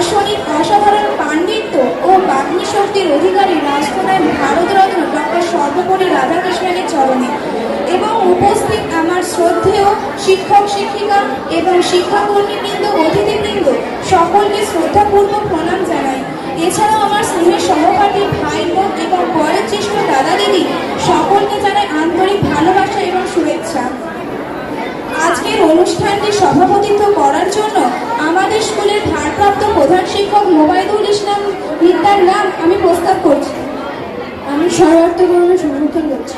দার্শনিক, অসাধারণ পাণ্ডিত্য ও বাগ্মী শক্তির অধিকারী রাষ্ট্রনায়ক ভারতরত্ন ডক্টর সর্বোপরি রাধাকৃষ্ণনের চরণে। এবং উপস্থিত আমার শ্রদ্ধেয় শিক্ষক শিক্ষিকা এবং শিক্ষাকর্মীবৃন্দ, অতিথিবৃন্দ, সকলকে শ্রদ্ধাপূর্বক প্রণাম জানাই। এছাড়াও আমার স্নেহের সহপাঠী ভাই বোন এবং বয়োজ্যেষ্ঠ দাদা দিদি, সকলকে জানাই আন্তরিক ভালোবাসা এবং শুভেচ্ছা। আজকের অনুষ্ঠানটি সভাপতিত্ব করার জন্য আমাদের স্কুলের ভারপ্রাপ্ত প্রধান শিক্ষক মোবাইদুল ইসলাম মিত্তার নাম আমি প্রস্তাব করছি। আমি সর্বার্থকরণে সমর্থন করছি।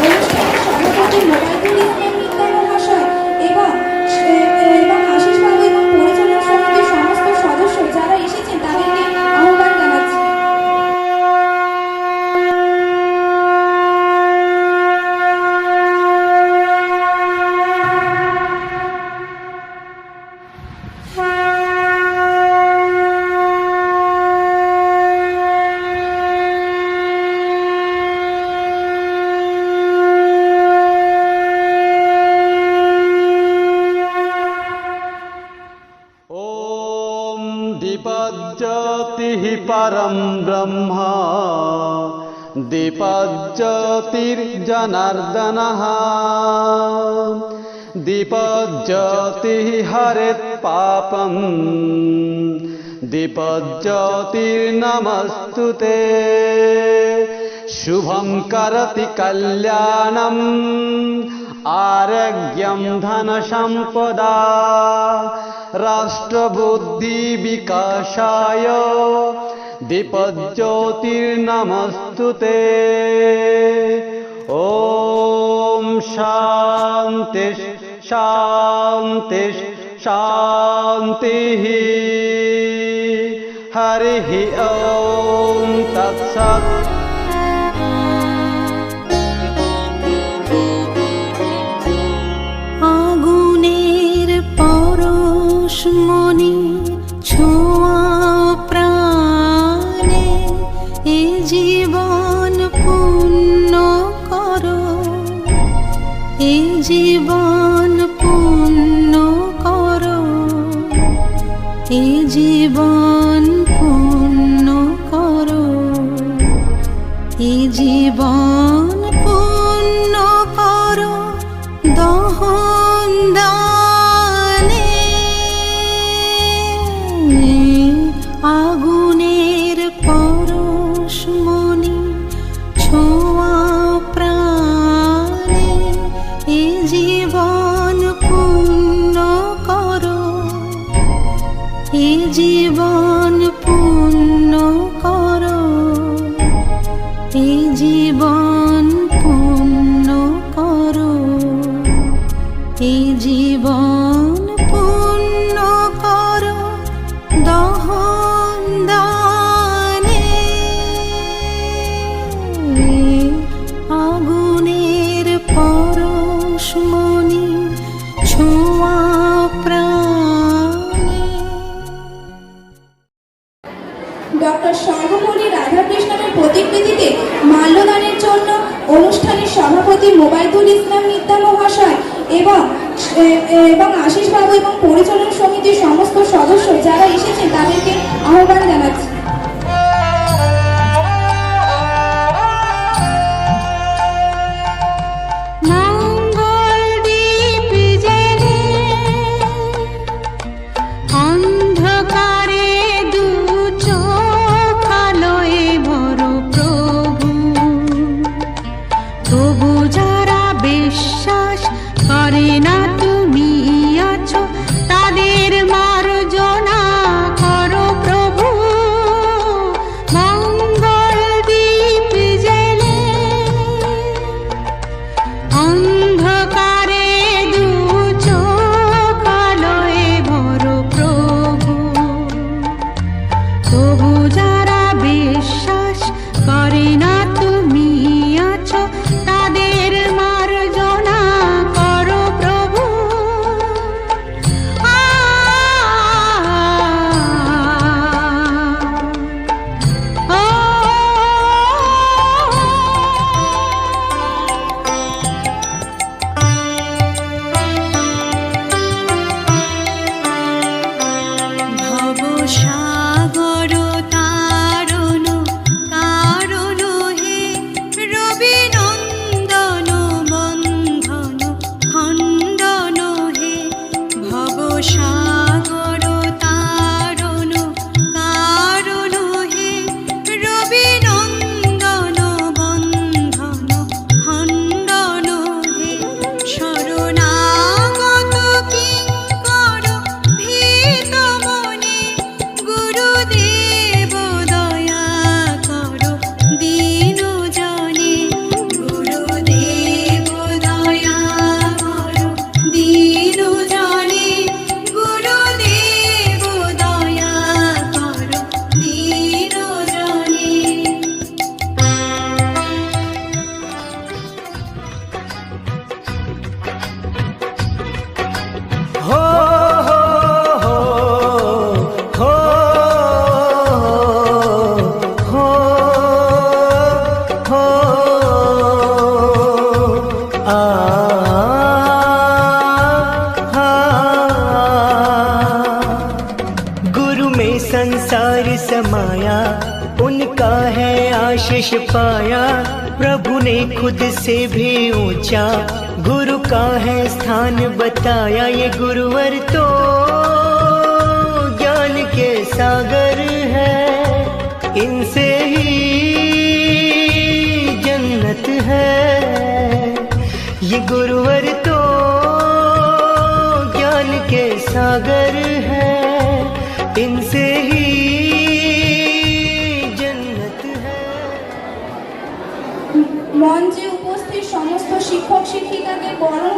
অনুষ্ঠানের সভাপতি মোবাইদুল ইসলাম মিত্তার মহাশয় এবং এবং আশিস বাবু এবং পরিচালনা সমিতির সমস্ত সদস্য যারা এসেছেন তাদেরকে আহ্বান জানাচ্ছি ॐ হি পরম ব্রহ্মা দীপজ্যোতির্জনার্দনः দীপজ্যোতিः হরেৎ পাপम् দীপজ্যোতির্নমস্তু তে শুভম করতি কল্যাণম আরোগ্যম ধনসম্পদা রাষ্ট্রবুদ্ধি বিকাশায়। দীপজ্যোতির্নমস্তুতে। ওম শান্তি শান্তি শান্তি হরি ওম তৎসৎ। জীবন ছোঁয়া ডক্টর সর্বপল্লী রাধাকৃষ্ণনের প্রতিকৃতিতে মাল্যদানের জন্য অনুষ্ঠানের সভাপতি মোবাইদুল ইসলাম মিত্তা মহাশয় এবং এবং আশিস এবং পরিচালন সমিতির সমস্ত সদস্য যারা এসেছেন তাদেরকে আহ্বান জানাচ্ছি। गुरु में संसार समाया उनका है आशीष पाया प्रभु ने खुद से भी ऊँचा गुरु का है स्थान बताया ये गुरुवर तो ज्ञान के सागर है इनसे ही जन्नत है ये गुरुवर तो ज्ञान के सागर है। इनसे ही जन्नत है। मन जी उपस्थित समस्त शिक्षक शिक्षिका के बड़ों